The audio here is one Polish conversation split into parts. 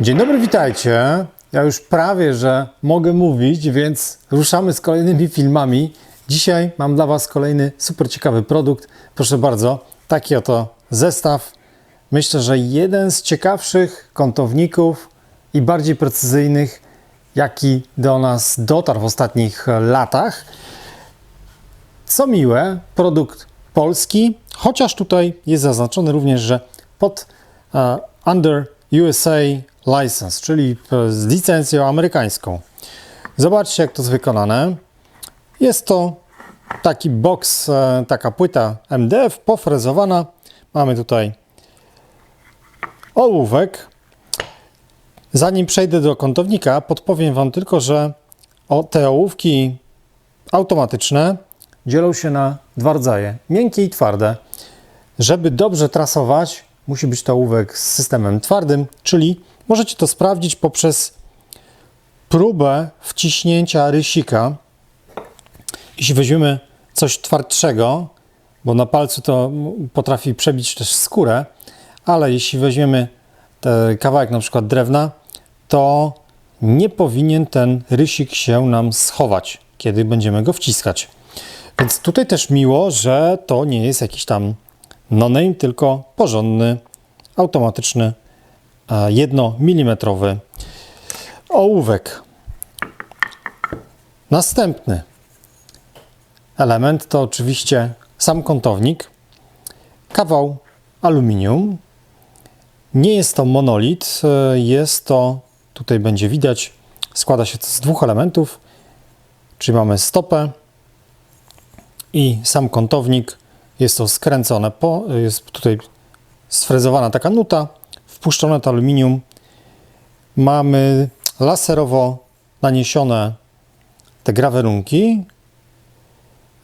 Dzień dobry, witajcie. Ja już prawie, że mogę mówić, więc ruszamy z kolejnymi filmami. Dzisiaj mam dla Was kolejny super ciekawy produkt. Proszę bardzo, taki oto zestaw. Myślę, że jeden z ciekawszych kątowników i bardziej precyzyjnych, jaki do nas dotarł w ostatnich latach. Co miłe, produkt polski, chociaż tutaj jest zaznaczone również, że pod e, under USA license, czyli z licencją amerykańską. Zobaczcie, jak to jest wykonane. Jest to taki box, e, taka płyta MDF pofrezowana. Mamy tutaj ołówek. Zanim przejdę do kątownika, podpowiem Wam tylko, że te ołówki automatyczne dzielą się na dwa rodzaje: miękkie i twarde. Żeby dobrze trasować, musi być to ołówek z systemem twardym, czyli możecie to sprawdzić poprzez próbę wciśnięcia rysika. Jeśli weźmiemy coś twardszego, bo na palcu to potrafi przebić też skórę, ale jeśli weźmiemy kawałek na przykład drewna, to nie powinien ten rysik się nam schować, kiedy będziemy go wciskać. Więc tutaj też miło, że to nie jest jakiś tam no-name, tylko porządny, automatyczny, 1 mm ołówek. Następny element to oczywiście sam kątownik, kawał aluminium. Nie jest to monolit, jest to, tutaj będzie widać, składa się z dwóch elementów, czyli mamy stopę i sam kątownik. Jest to skręcone, po, jest tutaj sfrezowana taka nuta, wpuszczone to aluminium. Mamy laserowo naniesione te grawerunki,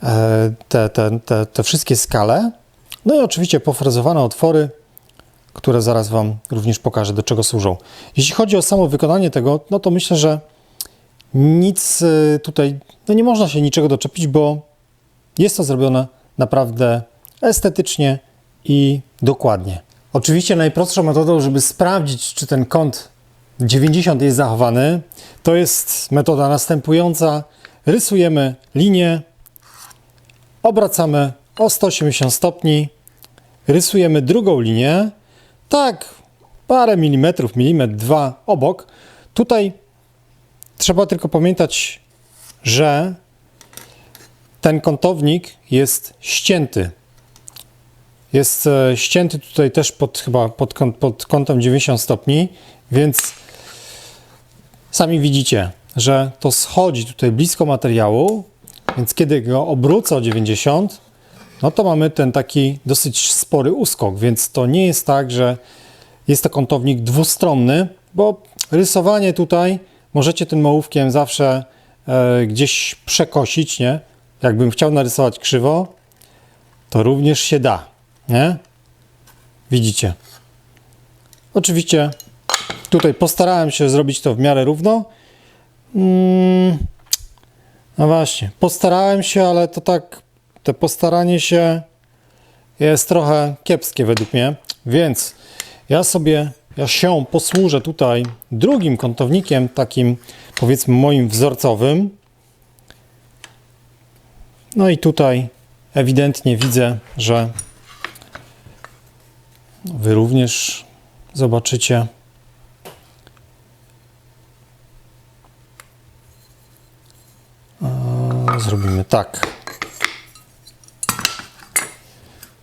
e, te, te, te, te wszystkie skale. No i oczywiście pofrezowane otwory, które zaraz Wam również pokażę, do czego służą. Jeśli chodzi o samo wykonanie tego, no to myślę, że nic e, tutaj, no nie można się niczego doczepić, bo jest to zrobione naprawdę estetycznie i dokładnie. Oczywiście najprostszą metodą, żeby sprawdzić, czy ten kąt 90 jest zachowany, to jest metoda następująca. Rysujemy linię, obracamy o 180 stopni, rysujemy drugą linię, tak parę milimetrów, milimetr, dwa obok. Tutaj trzeba tylko pamiętać, że ten kątownik jest ścięty. Jest e, ścięty tutaj też pod, chyba pod, pod kątem 90 stopni, więc sami widzicie, że to schodzi tutaj blisko materiału, więc kiedy go obrócę o 90, no to mamy ten taki dosyć spory uskok, więc to nie jest tak, że jest to kątownik dwustronny, bo rysowanie tutaj możecie tym ołówkiem zawsze e, gdzieś przekosić, nie? Jakbym chciał narysować krzywo, to również się da, nie? Widzicie. Oczywiście tutaj postarałem się zrobić to w miarę równo. Mm, no właśnie, postarałem się, ale to tak, te postaranie się jest trochę kiepskie według mnie, więc ja sobie, ja się posłużę tutaj drugim kątownikiem, takim powiedzmy moim wzorcowym. No i tutaj ewidentnie widzę, że Wy również zobaczycie. Zrobimy tak.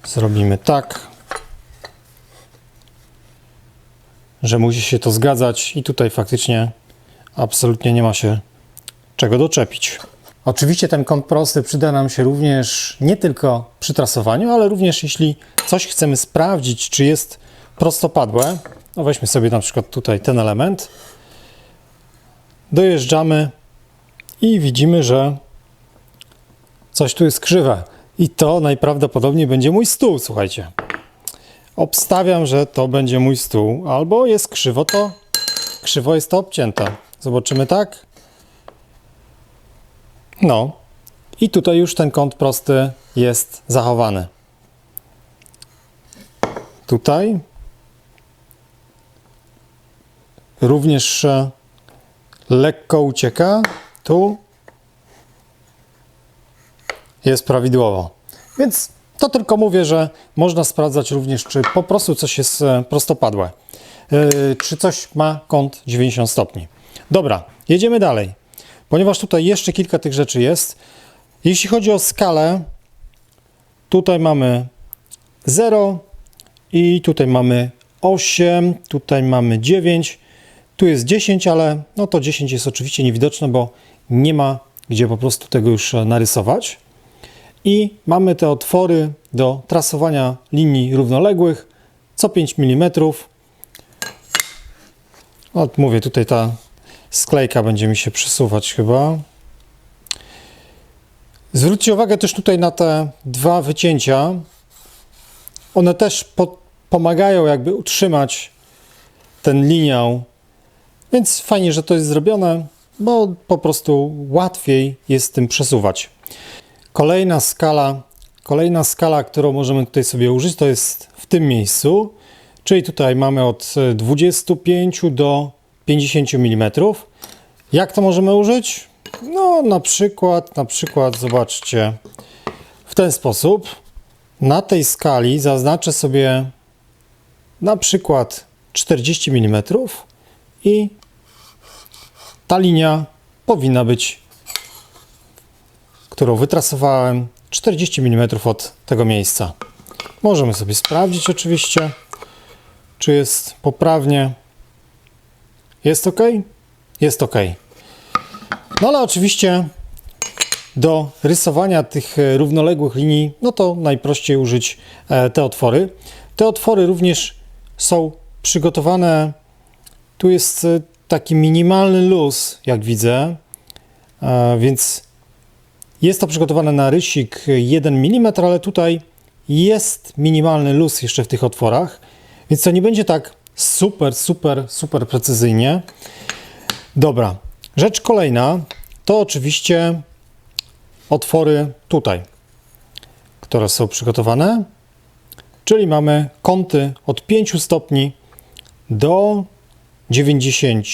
Zrobimy tak, że musi się to zgadzać i tutaj faktycznie absolutnie nie ma się czego doczepić. Oczywiście ten kąt prosty przyda nam się również nie tylko przy trasowaniu, ale również jeśli coś chcemy sprawdzić, czy jest prostopadłe. No weźmy sobie na przykład tutaj ten element. Dojeżdżamy i widzimy, że coś tu jest krzywe. I to najprawdopodobniej będzie mój stół, słuchajcie. Obstawiam, że to będzie mój stół, albo jest krzywo to, krzywo jest to obcięte. Zobaczymy tak. No i tutaj już ten kąt prosty jest zachowany. tutaj. Również e, lekko ucieka. Tu jest prawidłowo. Więc to tylko mówię, że można sprawdzać również, czy po prostu coś jest e, prostopadłe. Yy, czy coś ma kąt 90 stopni. Dobra, jedziemy dalej. Ponieważ tutaj jeszcze kilka tych rzeczy jest. Jeśli chodzi o skalę, tutaj mamy 0 i tutaj mamy 8, tutaj mamy 9, tu jest 10, ale no to 10 jest oczywiście niewidoczne, bo nie ma gdzie po prostu tego już e, narysować. I mamy te otwory do trasowania linii równoległych co 5 mm. No, mówię, tutaj ta sklejka będzie mi się przesuwać chyba. Zwróćcie uwagę też tutaj na te dwa wycięcia. One też po, pomagają jakby utrzymać ten liniał, więc fajnie, że to jest zrobione, bo po prostu łatwiej jest tym przesuwać. Kolejna skala, kolejna skala, którą możemy tutaj sobie użyć, to jest w tym miejscu, czyli tutaj mamy od 25 do 50 mm. Jak to możemy użyć? No na przykład, na przykład zobaczcie w ten sposób. Na tej skali zaznaczę sobie na przykład 40 mm i ta linia powinna być, którą wytrasowałem, 40 mm od tego miejsca. Możemy sobie sprawdzić oczywiście, czy jest poprawnie. Jest ok? Jest ok. No ale oczywiście do rysowania tych e, równoległych linii, no to najprościej użyć e, te otwory. Te otwory również są przygotowane. Tu jest e, taki minimalny luz, jak widzę, więc jest to przygotowane na rysik 1 mm, ale tutaj jest minimalny luz jeszcze w tych otworach, więc to nie będzie tak super, super, super precyzyjnie. Dobra, rzecz kolejna to oczywiście otwory tutaj, które są przygotowane, czyli mamy kąty od 5 stopni do 90,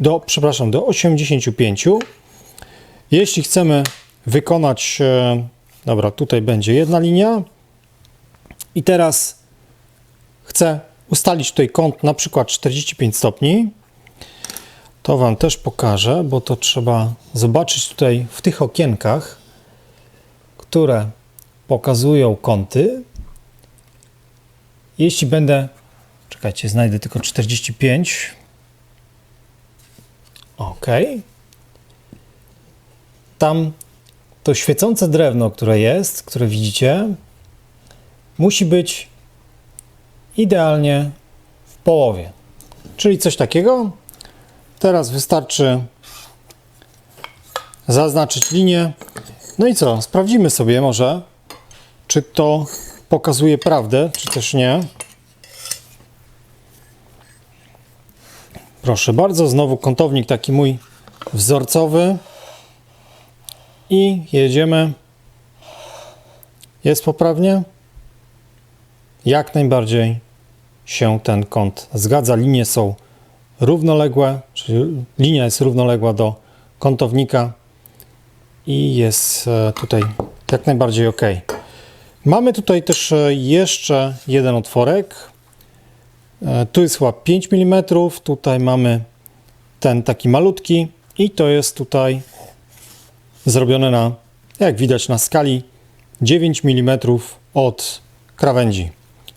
do, przepraszam, do 85. Jeśli chcemy wykonać, e, dobra, tutaj będzie jedna linia i teraz chcę ustalić tutaj kąt na przykład 45 stopni, to Wam też pokażę, bo to trzeba zobaczyć tutaj w tych okienkach, które pokazują kąty. Jeśli będę, czekajcie, znajdę tylko 45. Ok. Tam to świecące drewno, które jest, które widzicie, musi być idealnie w połowie. Czyli coś takiego. Teraz wystarczy zaznaczyć linię. No i co? Sprawdzimy sobie może, czy to pokazuje prawdę, czy też nie. Proszę bardzo, znowu kątownik taki mój wzorcowy. I jedziemy. Jest poprawnie? Jak najbardziej się ten kąt zgadza. Linie są równoległe, czyli linia jest równoległa do kątownika i jest e, tutaj jak najbardziej ok. Mamy tutaj też e, jeszcze jeden otworek. E, tu jest chyba 5 mm, tutaj mamy ten taki malutki i to jest tutaj zrobione na, jak widać na skali 9 mm od krawędzi.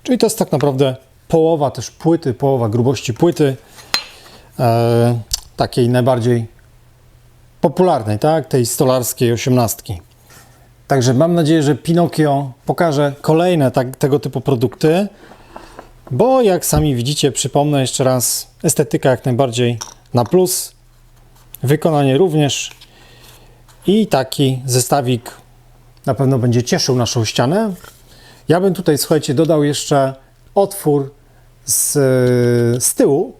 Czyli to jest tak naprawdę połowa też płyty, połowa grubości płyty, e, takiej najbardziej popularnej, tak, tej stolarskiej osiemnastki. Także mam nadzieję, że Pinokio pokaże kolejne tak, tego typu produkty, bo jak sami widzicie, przypomnę jeszcze raz, estetyka jak najbardziej na plus, wykonanie również i taki zestawik na pewno będzie cieszył naszą ścianę. Ja bym tutaj, słuchajcie, dodał jeszcze otwór z, z tyłu,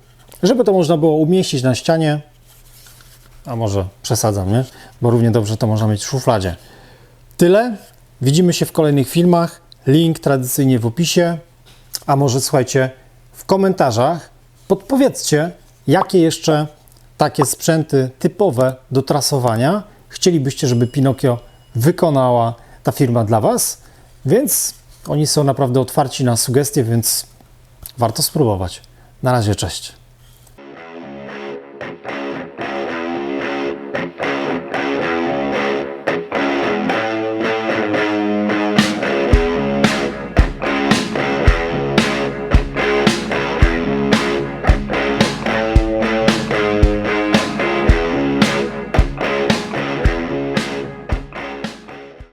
żeby to można było umieścić na ścianie. A może przesadzam, nie? Bo równie dobrze to można mieć w szufladzie. Tyle. Widzimy się w kolejnych filmach. Link tradycyjnie w opisie. A może słuchajcie, w komentarzach podpowiedzcie, jakie jeszcze takie sprzęty typowe do trasowania chcielibyście, żeby Pinokio wykonała ta firma dla Was. Więc oni są naprawdę otwarci na sugestie, więc warto spróbować. Na razie, cześć.